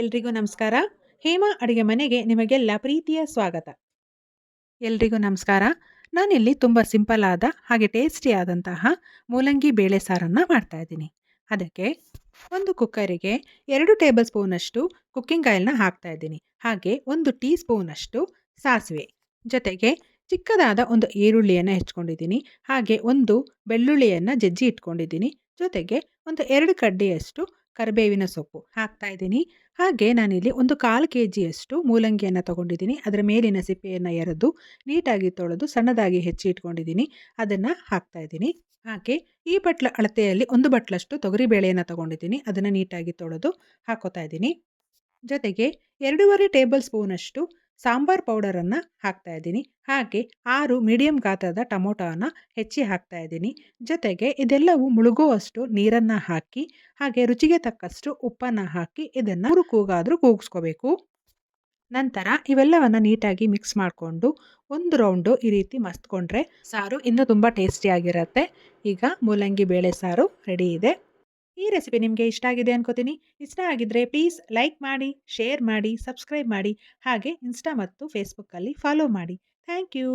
ಎಲ್ರಿಗೂ ನಮಸ್ಕಾರ. ಹೇಮಾ ಅಡುಗೆ ಮನೆಗೆ ನಿಮಗೆಲ್ಲ ಪ್ರೀತಿಯ ಸ್ವಾಗತ. ಎಲ್ರಿಗೂ ನಮಸ್ಕಾರ. ನಾನಿಲ್ಲಿ ತುಂಬ ಸಿಂಪಲ್ ಆದ ಹಾಗೆ ಟೇಸ್ಟಿ ಆದಂತಹ ಮೂಲಂಗಿ ಬೇಳೆ ಸಾರನ್ನು ಮಾಡ್ತಾ ಇದ್ದೀನಿ. ಅದಕ್ಕೆ ಒಂದು ಕುಕ್ಕರಿಗೆ ಎರಡು ಟೇಬಲ್ ಸ್ಪೂನಷ್ಟು ಕುಕ್ಕಿಂಗ್ ಆಯಿಲ್ನ ಹಾಕ್ತಾ ಇದ್ದೀನಿ. ಹಾಗೆ ಒಂದು ಟೀ ಸ್ಪೂನಷ್ಟು ಸಾಸಿವೆ. ಜೊತೆಗೆ ಚಿಕ್ಕದಾದ ಒಂದು ಈರುಳ್ಳಿಯನ್ನು ಹೆಚ್ಕೊಂಡಿದ್ದೀನಿ. ಹಾಗೆ ಒಂದು ಬೆಳ್ಳುಳ್ಳಿಯನ್ನು ಜಜ್ಜಿ ಇಟ್ಕೊಂಡಿದ್ದೀನಿ. ಜೊತೆಗೆ ಒಂದು ಎರಡು ಕಡ್ಡಿಯಷ್ಟು ಕರಿಬೇವಿನ ಸೊಪ್ಪು ಹಾಕ್ತಾ ಇದ್ದೀನಿ. ಹಾಗೆ ನಾನಿಲ್ಲಿ ಒಂದು ಕಾಲು ಕೆ ಜಿಯಷ್ಟು ಮೂಲಂಗಿಯನ್ನು ತೊಗೊಂಡಿದ್ದೀನಿ. ಅದರ ಮೇಲಿನ ಸಿಪ್ಪೆಯನ್ನು ಎರೆದು ನೀಟಾಗಿ ತೊಳೆದು ಸಣ್ಣದಾಗಿ ಹೆಚ್ಚಿ ಇಟ್ಕೊಂಡಿದ್ದೀನಿ. ಅದನ್ನು ಹಾಕ್ತಾ ಇದ್ದೀನಿ. ಹಾಗೆ ಈ ಬಟ್ಲ ಅಳತೆಯಲ್ಲಿ ಒಂದು ಬಟ್ಲಷ್ಟು ತೊಗರಿ ಬೇಳೆಯನ್ನು ತೊಗೊಂಡಿದ್ದೀನಿ. ಅದನ್ನು ನೀಟಾಗಿ ತೊಳೆದು ಹಾಕೋತಾ ಇದ್ದೀನಿ. ಜೊತೆಗೆ ಎರಡೂವರೆ ಟೇಬಲ್ ಸ್ಪೂನಷ್ಟು ಸಾಂಬಾರ್ ಪೌಡರನ್ನು ಹಾಕ್ತಾ ಇದ್ದೀನಿ. ಹಾಗೆ ಆರು ಮೀಡಿಯಂ ಗಾತ್ರದ ಟೊಮೊಟೊನ ಹೆಚ್ಚಿ ಹಾಕ್ತಾ ಇದ್ದೀನಿ. ಜೊತೆಗೆ ಇದೆಲ್ಲವೂ ಮುಳುಗುವಷ್ಟು ನೀರನ್ನು ಹಾಕಿ, ಹಾಗೆ ರುಚಿಗೆ ತಕ್ಕಷ್ಟು ಉಪ್ಪನ್ನು ಹಾಕಿ ಇದನ್ನು ಮೂರು ಕೂಗಾದರೂ ಕೂಗಿಸ್ಕೋಬೇಕು. ನಂತರ ಇವೆಲ್ಲವನ್ನು ನೀಟಾಗಿ ಮಿಕ್ಸ್ ಮಾಡಿಕೊಂಡು ಒಂದು ರೌಂಡು ಈ ರೀತಿ ಮಸ್ತ್ಕೊಂಡ್ರೆ ಸಾರು ಇನ್ನೂ ತುಂಬ ಟೇಸ್ಟಿಯಾಗಿರುತ್ತೆ ಈಗ ಮೂಲಂಗಿ ಬೇಳೆ ಸಾರು ರೆಡಿ ಇದೆ. ಈ ರೆಸಿಪಿ ನಿಮಗೆ ಇಷ್ಟ ಆಗಿದೆ ಅನ್ಕೋತೀನಿ. ಇಷ್ಟ ಆಗಿದ್ರೆ ಪ್ಲೀಸ್ ಲೈಕ್ ಮಾಡಿ ಶೇರ್ ಮಾಡಿ ಸಬ್ಸ್ಕ್ರೈಬ್ ಮಾಡಿ, ಹಾಗೆ ಇನ್ಸ್ಟಾ ಮತ್ತು ಫೇಸ್ಬುಕ್ಕಲ್ಲಿ ಫಾಲೋ ಮಾಡಿ. Thank you